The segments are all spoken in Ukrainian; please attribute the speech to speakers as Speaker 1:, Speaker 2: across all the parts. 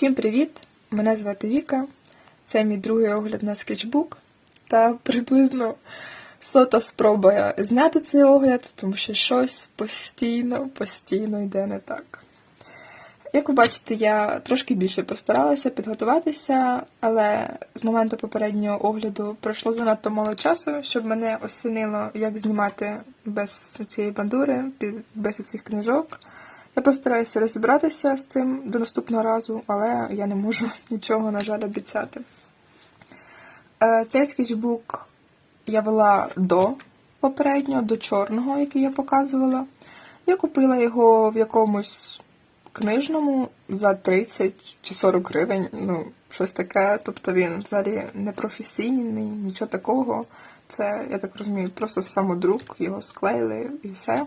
Speaker 1: Всім привіт! Мене звати Віка. Це мій другий огляд на скетчбук. Та приблизно сота спроба зняти цей огляд, тому що щось постійно, постійно йде не так. Як ви бачите, я трошки більше постаралася підготуватися, але з моменту попереднього огляду пройшло занадто мало часу, щоб мене осінило, як знімати без цієї бандури, без цих книжок. Я постараюся розібратися з цим до наступного разу, але я не можу нічого, на жаль, обіцяти. Е, Цей скетчбук я вела до попереднього, до чорного, який я показувала. Я купила його в якомусь книжному за 30 чи 40 гривень, ну, щось таке. Тобто він взагалі не професійний, нічого такого. Це, я так розумію, просто самодрук, його склеїли і все.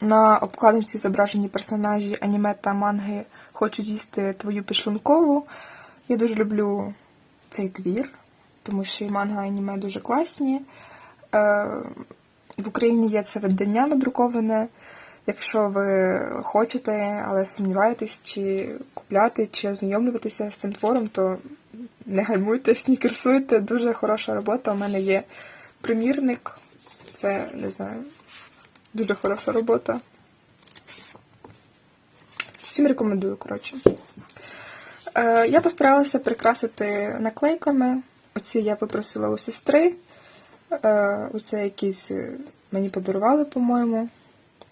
Speaker 1: На обкладинці зображені персонажі аніме та манги Хочу з'їсти твою підшлункову. Я дуже люблю цей твір, тому що і манга і аніме дуже класні. Е, в Україні є це видання надруковане. Якщо ви хочете, але сумніваєтесь, чи купляти, чи ознайомлюватися з цим твором, то не гаймуйте, снікерсуйте. Дуже хороша робота. У мене є примірник. Це не знаю, дуже хороша робота. Всім рекомендую, коротше. Е, я постаралася прикрасити наклейками. Оці я попросила у сестри. Е, оце якісь е, мені подарували, по-моєму.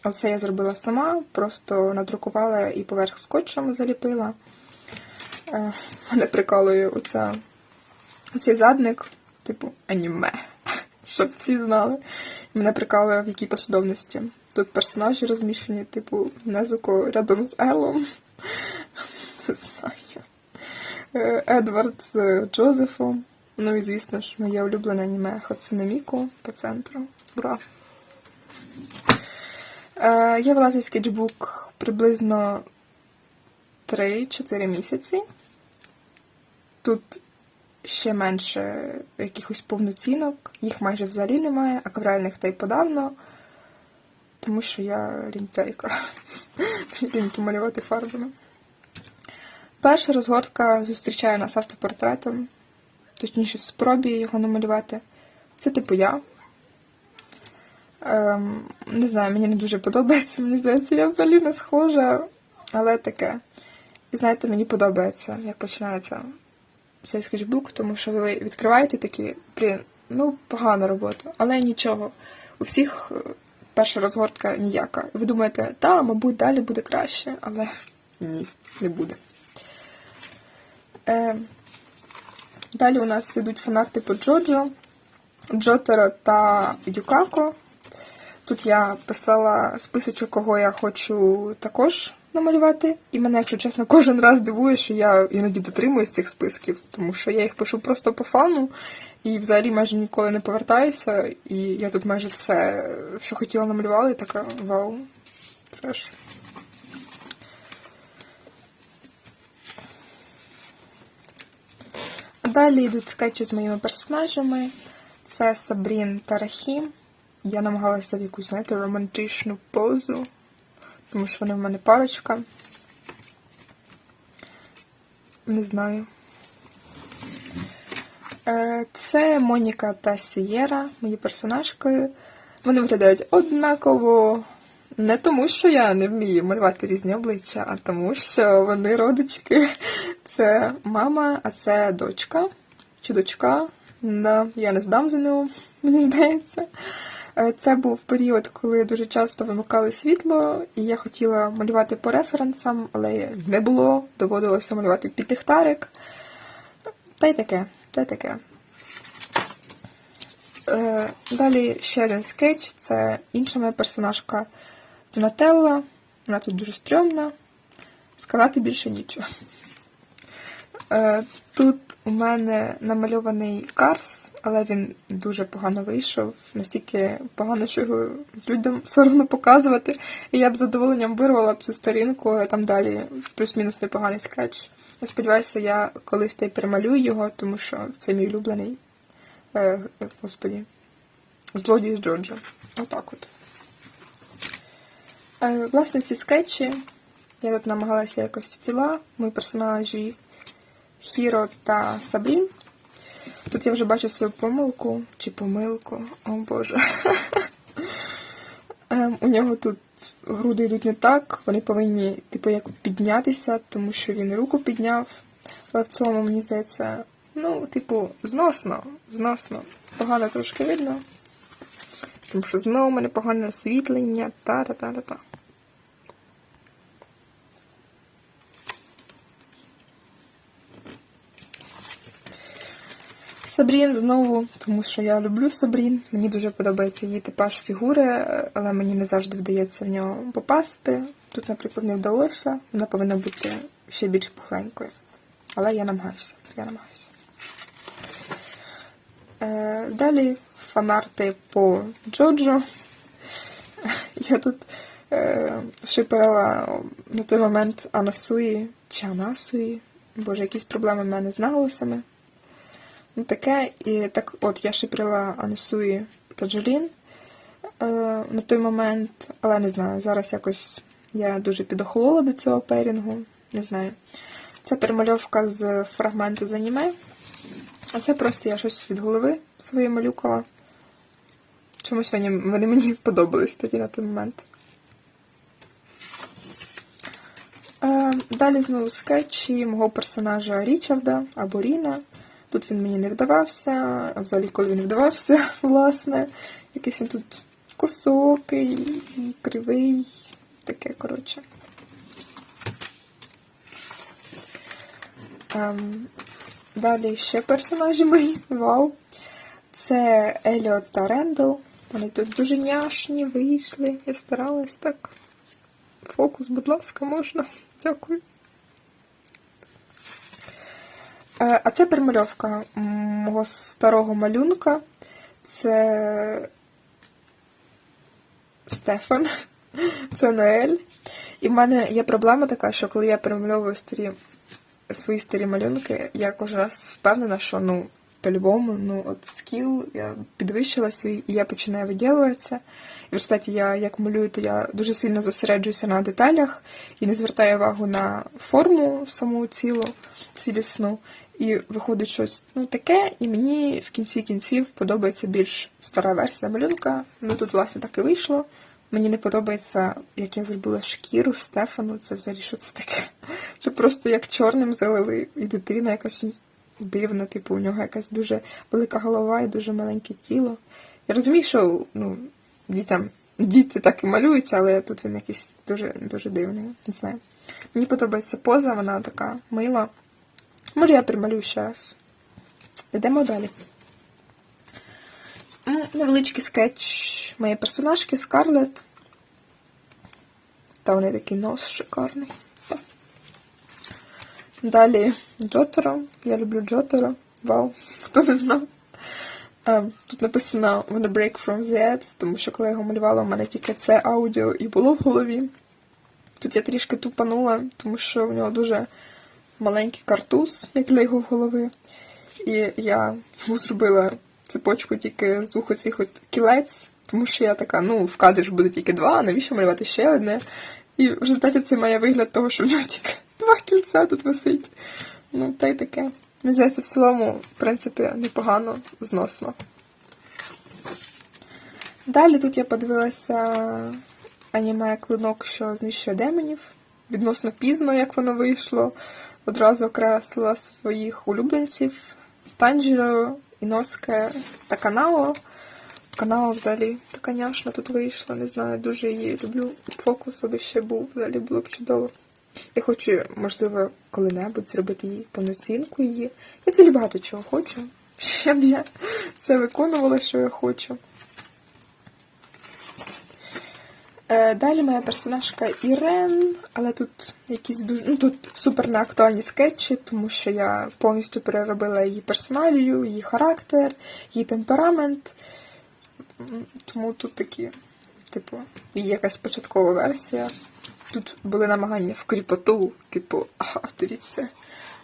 Speaker 1: Оце я зробила сама, просто надрукувала і поверх скотчем заліпила. Е, мене приколує оця, оцей задник, типу аніме, щоб всі знали. Мене прикалує в якій послідовності. Тут персонажі розміщені, типу, Незуко рядом з Елом. Не знаю. Е, Едвард з Джозефом. Ну і звісно ж, моє улюблене аніме Хацуне Міку по центру. Ура! Е, я вела цей скетчбук приблизно 3-4 місяці. Тут ще менше якихось повноцінок, їх майже взагалі немає, акварельних та й подавно, тому що я лінтейка. Лінь помалювати фарбами. Перша розгортка зустрічає нас автопортретом, точніше, в спробі його намалювати. Це типу я. Ем, не знаю, мені не дуже подобається. Мені здається, я взагалі не схожа, але таке. І знаєте, мені подобається, як починається цей скетчбук, тому що ви відкриваєте такі, блін, ну, погана робота, але нічого. У всіх е, перша розгортка ніяка. Ви думаєте, та, мабуть, далі буде краще, але ні, не буде. Е, далі у нас ідуть фанарти по Джоджо, Джотеро та Юкако. Тут я писала списочок, кого я хочу також намалювати. І мене, якщо чесно, кожен раз дивує, що я іноді дотримуюсь цих списків, тому що я їх пишу просто по фану і взагалі майже ніколи не повертаюся. І я тут майже все, що хотіла намалювала, і така вау. Треш. Далі йдуть скетчі з моїми персонажами. Це Сабрін та Рахім. Я намагалася в якусь, знаєте, романтичну позу, тому що вони в мене парочка. Не знаю. Е, Це Моніка та Сієра, мої персонажки. Вони виглядають однаково. Не тому, що я не вмію малювати різні обличчя, а тому, що вони родички. Це мама, а це дочка чи дочка. Я не здам ЗНО, мені здається. Е, Це був період, коли дуже часто вимикали світло, і я хотіла малювати по референсам, але не було, доводилося малювати під ліхтарик. Та й таке, та й таке. Е, Далі ще один скетч. Це інша моя персонажка Донателла. Вона тут дуже стрьомна. Сказати більше нічого. Е, Тут у мене намальований карс, але він дуже погано вийшов. Настільки погано, що його людям соромно показувати. І я б з задоволенням вирвала б цю сторінку, але там далі плюс-мінус непоганий скетч. Я сподіваюся, я колись та й перемалюю його, тому що це мій улюблений. Е, господі. Злодій з Джорджа. Отак от. Е, власне, ці скетчі Я тут намагалася якось в тіла. Мої персонажі Хіро та Сабрін. Тут я вже бачу свою помилку чи помилку. О Боже. Ем, у нього тут груди йдуть не так. Вони повинні, типу, як піднятися, тому що він руку підняв. Але в цілому, мені здається, ну, типу, зносно, зносно. Погано трошки видно. Тому що знову у мене погане освітлення. Та-та-та-та-та. Сабрін знову, тому що я люблю Сабрін. Мені дуже подобається її типаж фігури, але мені не завжди вдається в нього попасти. Тут, наприклад, не вдалося. Вона повинна бути ще більш пухленькою. Але я намагаюся. Я намагаюся. Е, далі фанарти по Джоджо. Я тут е, шипела на той момент Анасуї чи Анасуї. Боже, якісь проблеми в мене з наголосами. Ну, таке. І так от я шиприла Анасуї та Джолін е, на той момент, але не знаю, зараз якось я дуже підохолола до цього перінгу. Не знаю. Це перемальовка з фрагменту з аніме. А це просто я щось від голови своє малюкала. Чомусь вони, вони мені подобались тоді на той момент. Е, далі знову скетчі мого персонажа Річарда або Ріна. Тут він мені не вдавався, а взагалі коли він вдавався, власне. Якийсь він тут косокий, кривий, таке, коротше. Ем, далі ще персонажі мої. Вау. Це Еліот та Рендел. Вони тут дуже няшні, вийшли. Я старалась так. Фокус, будь ласка, можна. Дякую. Е, А це перемальовка мого старого малюнка. Це Стефан, це Ноель. І в мене є проблема така, що коли я перемальовую старі, свої старі малюнки, я кожен раз впевнена, що ну, по-любому, ну, от скіл, я підвищила свій, і я починаю виділюватися. І в результаті я як малюю, то я дуже сильно зосереджуюся на деталях і не звертаю увагу на форму саму цілу, цілісну. І виходить щось ну, таке, і мені в кінці кінців подобається більш стара версія малюнка. Ну тут, власне, так і вийшло. Мені не подобається, як я зробила шкіру Стефану. Це взагалі що це таке? Це просто як чорним залили, і дитина якась дивна, типу, у нього якась дуже велика голова і дуже маленьке тіло. Я розумію, що ну, дітям, діти так і малюються, але тут він якийсь дуже дуже дивний. Не знаю. Мені подобається поза, вона така мила. Може, я прималюю ще раз. Йдемо далі. Невеличкий скетч моєї персонажки Скарлет. Та у неї такий нос шикарний. Та. Далі Джотеро. Я люблю Джотеро. Вау, хто не знав. Тут написано Wanna break from the edge, тому що коли я його малювала, у мене тільки це аудіо і було в голові. Тут я трішки тупанула, тому що в нього дуже маленький картуз, як для його голови. І я йому зробила цепочку тільки з двох оцих от кілець, тому що я така, ну, в кадрі ж буде тільки два, навіщо малювати ще одне? І в результаті це має вигляд того, що в нього тільки два кільця тут висить. Ну, та й таке. Мені здається, в цілому, в принципі, непогано, зносно. Далі тут я подивилася аніме клинок, що знищує демонів. Відносно пізно, як воно вийшло. Одразу окреслила своїх улюбленців Танжіро, Іноске та Канао. Канао взагалі така няшна тут вийшла, не знаю, дуже її люблю. Фокус аби ще був, взагалі було б чудово. Я хочу, можливо, коли-небудь зробити її повноцінку її. Я взагалі багато чого хочу. Щоб я це виконувала, що я хочу. Е, Далі моя персонажка Ірен, але тут якісь дуже. Ну тут супер неактуальні скетчі, тому що я повністю переробила її персоналію, її характер, її темперамент. Тому тут такі, типу, її якась початкова версія. Тут були намагання в кріпоту, типу, ага, дивіться,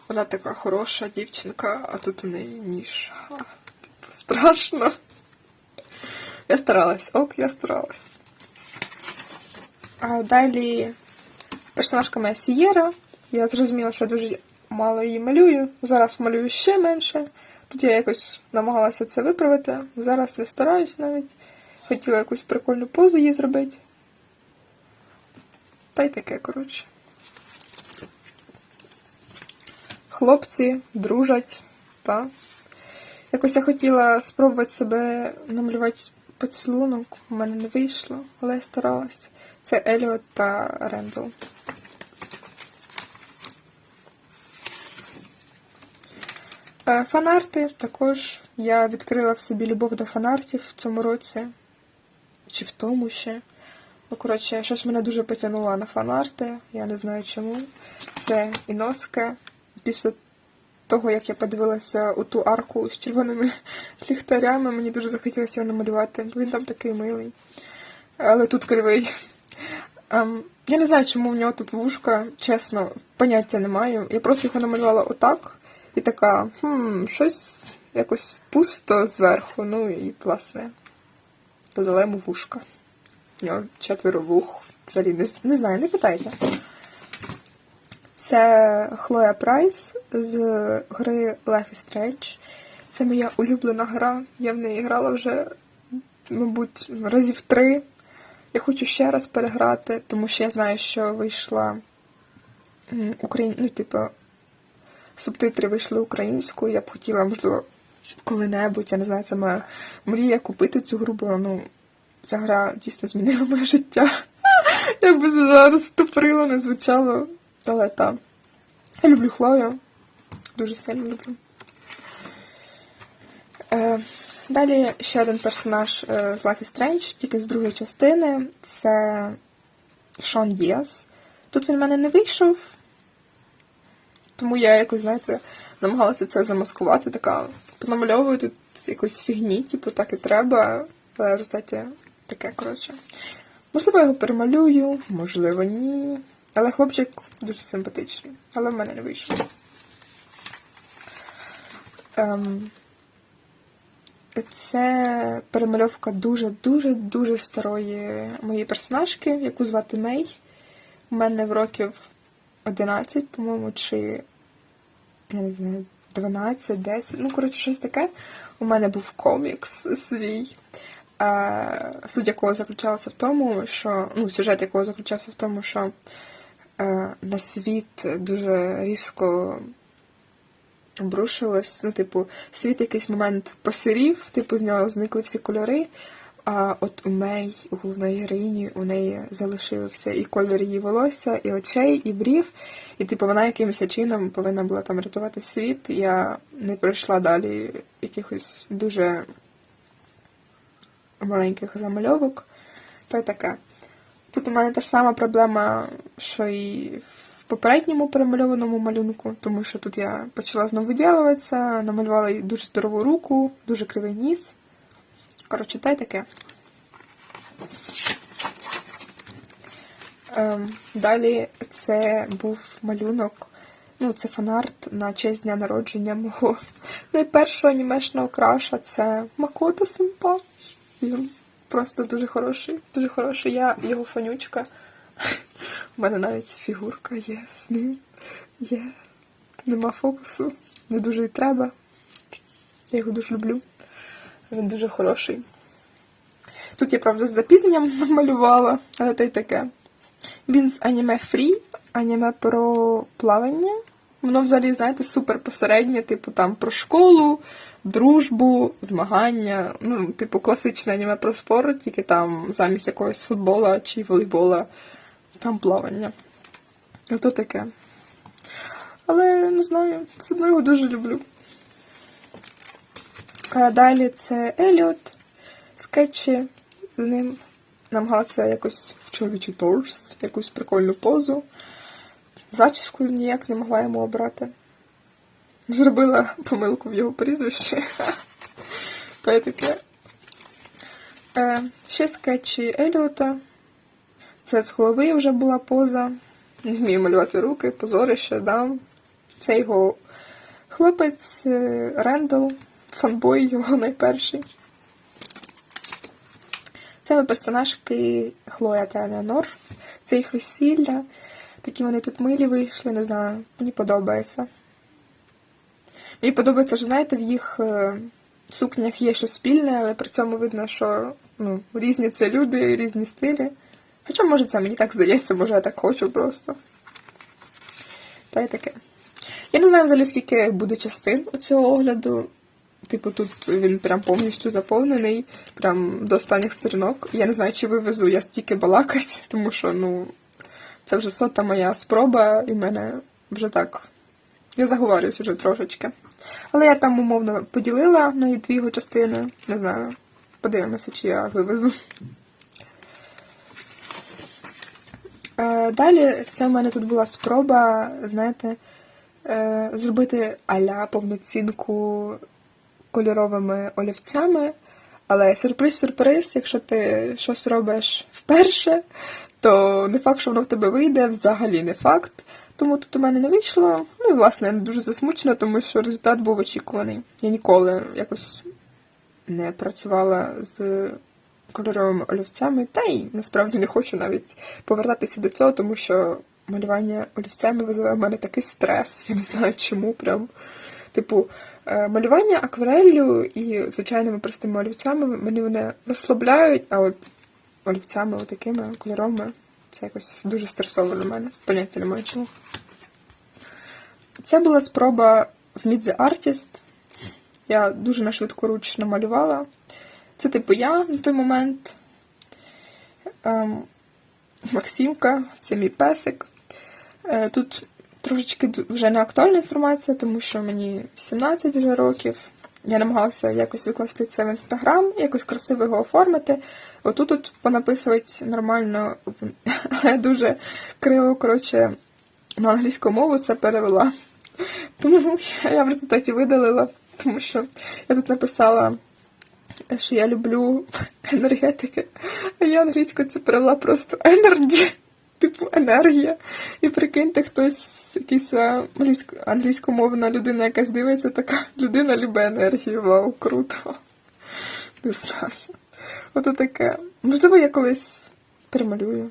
Speaker 1: вона така хороша дівчинка, а тут у неї ніж. А, типу, страшно. Я старалась, ок, я старалась. А далі персонажка моя Сієра. Я зрозуміла, що я дуже мало її малюю. Зараз малюю ще менше. Тут я якось намагалася це виправити. Зараз не стараюсь навіть. Хотіла якусь прикольну позу їй зробити. Та й таке, коротше. Хлопці дружать, та. Якось я хотіла спробувати себе намалювати поцілунок. У мене не вийшло, але я старалась. Це Еліот та Рендл. Е, Фанарти також. Я відкрила в собі любов до фанартів в цьому році. Чи в тому ще. Ну, коротше, щось мене дуже потягнуло на фанарти. Я не знаю чому. Це Іноска. Після того, як я подивилася у ту арку з червоними ліхтарями, мені дуже захотілося його намалювати. Він там такий милий. Але тут кривий. Ем, я не знаю, чому в нього тут вушка, чесно, поняття не маю. Я просто його намалювала отак. І така, хм, щось якось пусто зверху. Ну і власне. Додала йому вушка. У нього четверо вух. Взагалі не, не знаю, не питайте. Це Хлоя Прайс з гри Life is Strange. Це моя улюблена гра. Я в неї грала вже, мабуть, разів три. Я хочу ще раз переграти, тому що я знаю, що вийшла Україн... ну, типу, субтитри вийшли українською. Я б хотіла, можливо, коли-небудь, я не знаю, це моя мрія купити цю гру, бо ну, ця гра дійсно змінила моє життя. Би це зараз тупорило не звучало, але так. Я люблю Хлою. Дуже сильно люблю. Е, далі ще один персонаж е, з Life is Strange, тільки з другої частини. Це Шон Діас. Тут він в мене не вийшов, тому я якось, знаєте, намагалася це замаскувати, така понамальовую тут якусь фігні, типу, так і треба. Але в результаті таке, коротше. Можливо, я його перемалюю, можливо, ні. Але хлопчик дуже симпатичний. Але в мене не вийшло. Ем, це перемальовка дуже-дуже дуже старої моєї персонажки, яку звати Мей. У мене в років 11, по-моєму, чи я не знаю, 12, 10. Ну, коротше, щось таке. У мене був комікс свій. Е, суть якого заключалася в тому, що ну, сюжет якого заключався в тому, що е, на світ дуже різко обрушилось. Ну, типу, світ якийсь момент посирів, типу, з нього зникли всі кольори. А от у Мей, у головної героїні, у неї залишився і кольор її волосся, і очей, і брів. І типу вона якимось чином повинна була там рятувати світ. Я не пройшла далі якихось дуже маленьких замальовок. То й таке. Тут у мене та ж сама проблема, що і в попередньому перемальованому малюнку, тому що тут я почала знову виділюватися, намалювала дуже здорову руку, дуже кривий ніс. Коротше, та й таке. Ем, далі це був малюнок, ну, це фанарт на честь дня народження мого найпершого анімешного краша. Це Макото Сенпай. Він просто дуже хороший, дуже хороший. Я його фанючка. У мене навіть фігурка є з ним. Є. Нема фокусу. Не дуже і треба. Я його дуже люблю. Він дуже хороший. Тут я, правда, з запізненням намалювала, але та й таке. Він з аніме Фрі, аніме про плавання. Воно взагалі, знаєте, супер посереднє, типу там про школу, дружбу, змагання. Ну, типу, класичне аніме про спорт, тільки там замість якогось футбола чи волейбола, там плавання. Ото таке. Але не знаю, все одно його дуже люблю. А далі це Еліот, скетчі з ним. Намагалася якось в чоловічий торс, якусь прикольну позу. Зачіску ніяк не могла йому обрати. Зробила помилку в його прізвищі. Та таке. Е, ще скетчі Еліота. Це з голови вже була поза. Не вмію малювати руки, позорище, да. Це його хлопець е, Рендл, фанбой його найперший. Це персонажки Хлоя та Елеонор. Це їх весілля. Такі вони тут милі вийшли, не знаю, мені подобається. Мені подобається, що знаєте, в їх е, сукнях є щось спільне, але при цьому видно, що ну, різні це люди, різні стилі. Хоча, може, це мені так здається, може, я так хочу просто. Та й таке. Я не знаю взагалі, скільки буде частин у цього огляду. Типу, тут він прям повністю заповнений, прям до останніх сторінок. Я не знаю, чи вивезу я стільки балакать, тому що, ну, це вже сота моя спроба, і в мене вже так. Я заговорююсь вже трошечки. Але я там умовно поділила на дві його частини. Не знаю. Подивимося, чи я вивезу. Е, Далі це в мене тут була спроба, знаєте, е, зробити аля повноцінку кольоровими олівцями. Але сюрприз-сюрприз, якщо ти щось робиш вперше, то не факт, що воно в тебе вийде, взагалі не факт. Тому тут у мене не вийшло. Ну і власне я дуже засмучена, тому що результат був очікуваний. Я ніколи якось не працювала з кольоровими олівцями, та й насправді не хочу навіть повертатися до цього, тому що малювання олівцями визиває в мене такий стрес. Я не знаю чому. Прям. Типу, е, малювання аквареллю і звичайними простими олівцями мені вони розслабляють, а от олівцями такими кольоровими це якось дуже стресово для мене. Поняття немає чому. Це була спроба в Meet the Artist. Я дуже на швидкоруч намалювала. Це типу я на той момент. Ем, Максимка, це мій песик. Е, тут трошечки вже не актуальна інформація, тому що мені 17 вже років. Я намагалася якось викласти це в інстаграм, якось красиво його оформити. Отут тут понаписувати нормально, але дуже криво, коротше, на англійську мову це перевела. Тому я в результаті видалила, тому що я тут написала, що я люблю енергетики, а я англійською це перевела просто energy, типу енергія. І прикиньте, хтось, якийсь англійсько, англійськомовна людина, якась дивиться, така людина любить енергію. Вау, круто. Не знаю. Ото таке. Можливо, я колись перемалюю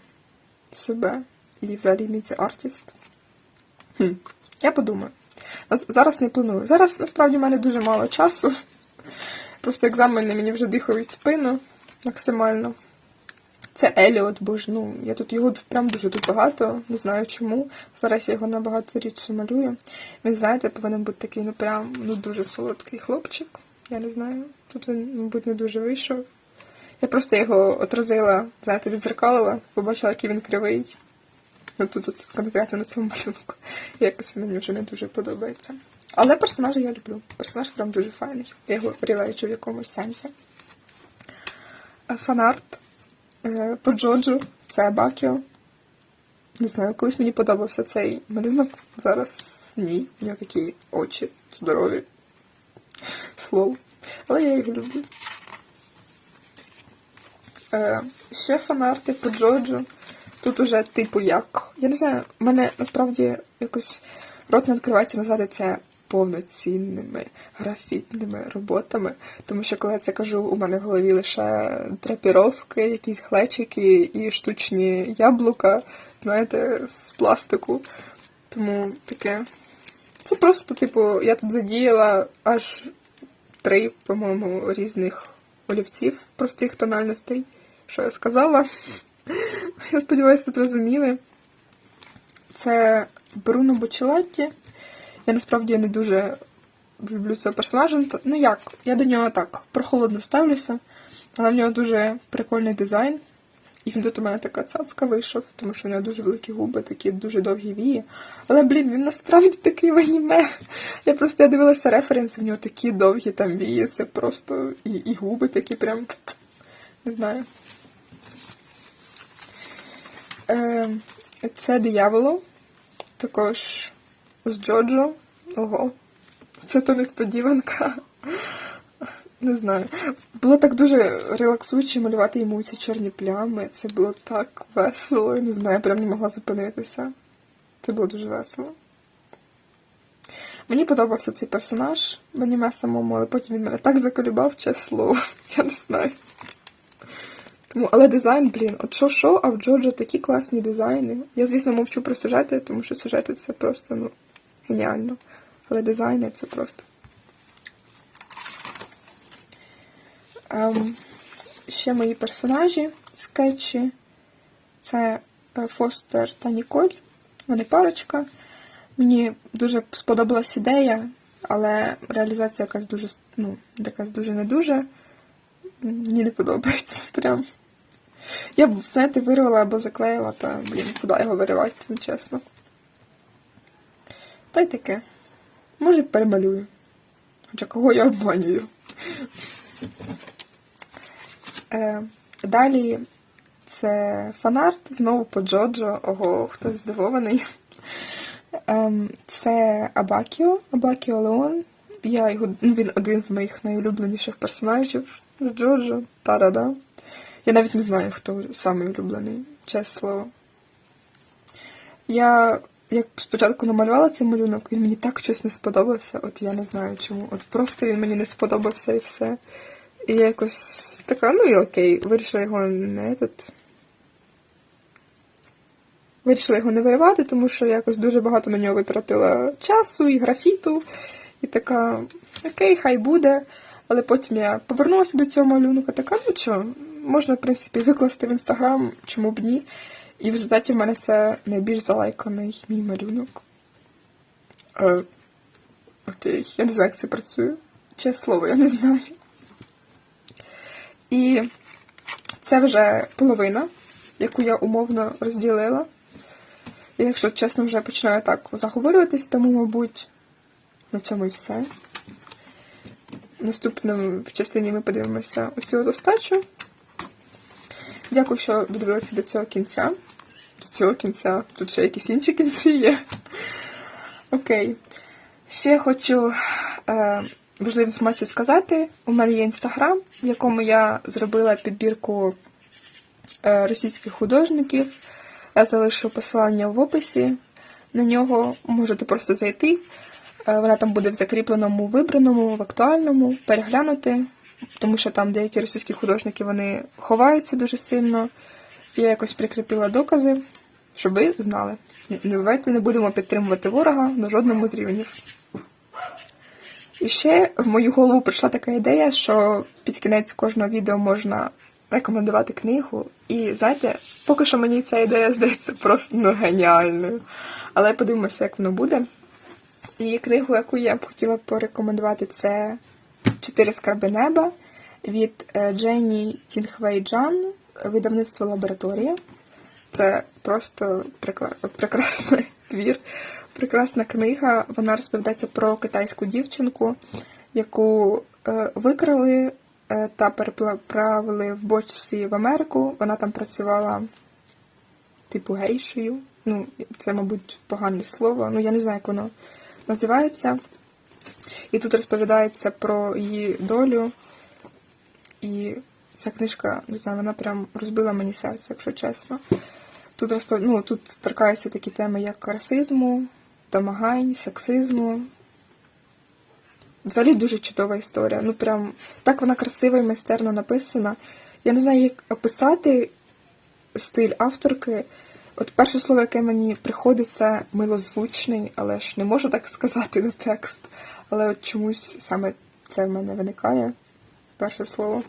Speaker 1: себе і взагалі мій це артист. Хм. Я подумаю. Зараз не планую. Зараз насправді в мене дуже мало часу. Просто екзамени мені вже дихають спину максимально. Це Еліот, бо ж ну, я тут його прям дуже тут багато, не знаю чому. Зараз я його набагато рідше малюю. Він, знаєте, повинен бути такий, ну прям ну дуже солодкий хлопчик. Я не знаю. Тут він, мабуть, не дуже вийшов. Я просто його отразила, знаєте, відзеркалила, побачила, який він кривий. Ну тут, тут конкретно на цьому малюнку. Якось мені вже не дуже подобається. Але персонажа я люблю. Персонаж прям дуже файний. Я його рілечу в якомусь сенсі. Е, Фанарт е, по Джоджу. Це Бакіо. Не знаю, колись мені подобався цей малюнок. Зараз ні. У нього такі очі здорові. Флоу. Але я його люблю. Е, ще фанарти по Джоджу. Тут уже типу як. Я не знаю, мене насправді якось рот не відкривається назвати це повноцінними графітними роботами. Тому що коли я це кажу, у мене в голові лише драпіровки, якісь глечики і штучні яблука, знаєте, з пластику. Тому таке. Це просто, типу, я тут задіяла аж три, по-моєму, різних олівців простих тональностей. Що я сказала? Я сподіваюся, тут розуміли. Це Бруно Бочелатті. Я насправді не дуже люблю цього персонажа. Ну як, я до нього так прохолодно ставлюся, але в нього дуже прикольний дизайн. І він тут у мене така цацка вийшов, тому що в нього дуже великі губи, такі дуже довгі вії. Але, блін, він насправді такий в аніме. Я просто я дивилася референси, в нього такі довгі там вії, це просто і, і губи такі прям. Не знаю. Е, це дияволо. Також з Джоджо. Ого. Це то несподіванка. Не знаю. Було так дуже релаксуюче малювати йому ці чорні плями. Це було так весело. Не знаю, прям не могла зупинитися. Це було дуже весело. Мені подобався цей персонаж в аніме самому, але потім він мене так заколюбав, слово. Я не знаю. Тому, але дизайн, блін, от що що, а в Джоджо такі класні дизайни. Я, звісно, мовчу про сюжети, тому що сюжети це просто ну, геніально. Але дизайни це просто. Ем, ще мої персонажі, скетчі. Це е, Фостер та Ніколь. Вони парочка. Мені дуже сподобалась ідея, але реалізація якась дуже, ну, якась дуже не дуже. Мені не подобається. Прям. Я б, знаєте, вирвала або заклеїла, та, блін, куди його виривати, ну, чесно. Та й таке. Може, перемалюю. Хоча кого я обманюю. Е, далі це фанарт, знову по Джоджо. Ого, хтось здивований. Ем, це Абакіо, Абакіо Леон. Я його, ну, він один з моїх найулюбленіших персонажів з Джоджо. Та-да-да. Я навіть не знаю, хто самий улюблений, чесне слово. Я як спочатку намалювала цей малюнок, він мені так щось не сподобався. От я не знаю чому. От просто він мені не сподобався і все. І я якось така, ну і окей, вирішила його не этот. Вирішила його не виривати, тому що якось дуже багато на нього витратила часу і графіту. І така, окей, хай буде. Але потім я повернулася до цього малюнка, така, ну що, можна, в принципі, викласти в інстаграм, чому б ні. І в результаті в мене це найбільш залайканий мій малюнок. Е, окей, я не знаю, як це працює. Чесне слово, я не знаю. І це вже половина, яку я умовно розділила. І якщо чесно, вже починаю так заговорюватись, тому, мабуть, на цьому і все. В наступному частині ми подивимося оцю достачу. Дякую, що додивилися до цього кінця. До цього кінця. Тут ще якісь інші кінці є. Окей. Ще хочу е, важливу інформацію сказати. У мене є інстаграм, в якому я зробила підбірку е, російських художників. Я залишу посилання в описі. На нього можете просто зайти. Е, Вона там буде в закріпленому, вибраному, в актуальному, переглянути, тому що там деякі російські художники вони ховаються дуже сильно. Я якось прикріпила докази, щоб ви знали. Давайте не будемо підтримувати ворога на жодному з рівнів. І ще в мою голову прийшла така ідея, що під кінець кожного відео можна рекомендувати книгу. І знаєте, поки що мені ця ідея здається просто ну, геніальною. Але подивимося, як воно буде. І книгу, яку я б хотіла порекомендувати, це Чотири скарби неба від е, Дженні Тінхвей Джан, видавництво лабораторія. Це просто прекрасний твір, прекрасна книга. Вона розповідається про китайську дівчинку, яку е, викрали е, та переправили в бочці в Америку. Вона там працювала типу гейшею. Ну, це, мабуть, погане слово. Ну, я не знаю, як воно називається. І тут розповідається про її долю. І ця книжка, не знаю, вона прям розбила мені серце, якщо чесно. Тут розпов... ну, тут торкаються такі теми, як расизму, домагань, сексизму. Взагалі дуже чудова історія. Ну, прям так вона красиво і майстерно написана. Я не знаю, як описати стиль авторки. От перше слово, яке мені приходить, це милозвучний, але ж не можу так сказати на текст. Але от чомусь саме це в мене виникає. Перше слово.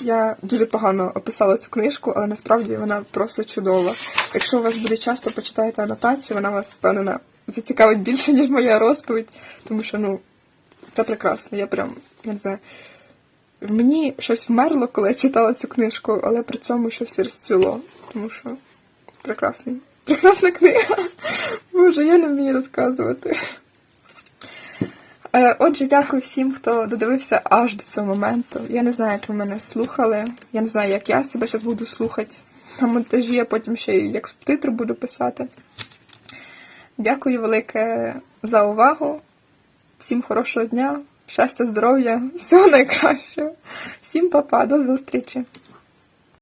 Speaker 1: Я дуже погано описала цю книжку, але насправді вона просто чудова. Якщо у вас буде часто почитаєте анотацію, вона вас, впевнена, зацікавить більше, ніж моя розповідь, тому що, ну, це прекрасно. Я прям, я не знаю. Мені щось вмерло, коли я читала цю книжку, але при цьому щось розцвіло, тому що прекрасний. Прекрасна книга. Боже, я не вмію розказувати. Е, Отже, дякую всім, хто додивився аж до цього моменту. Я не знаю, як ви мене слухали. Я не знаю, як я себе зараз буду слухати на монтажі, а потім ще й як субтитри буду писати. Дякую велике за увагу. Всім хорошого дня, щастя, здоров'я, всього найкращого. Всім па-па, до зустрічі!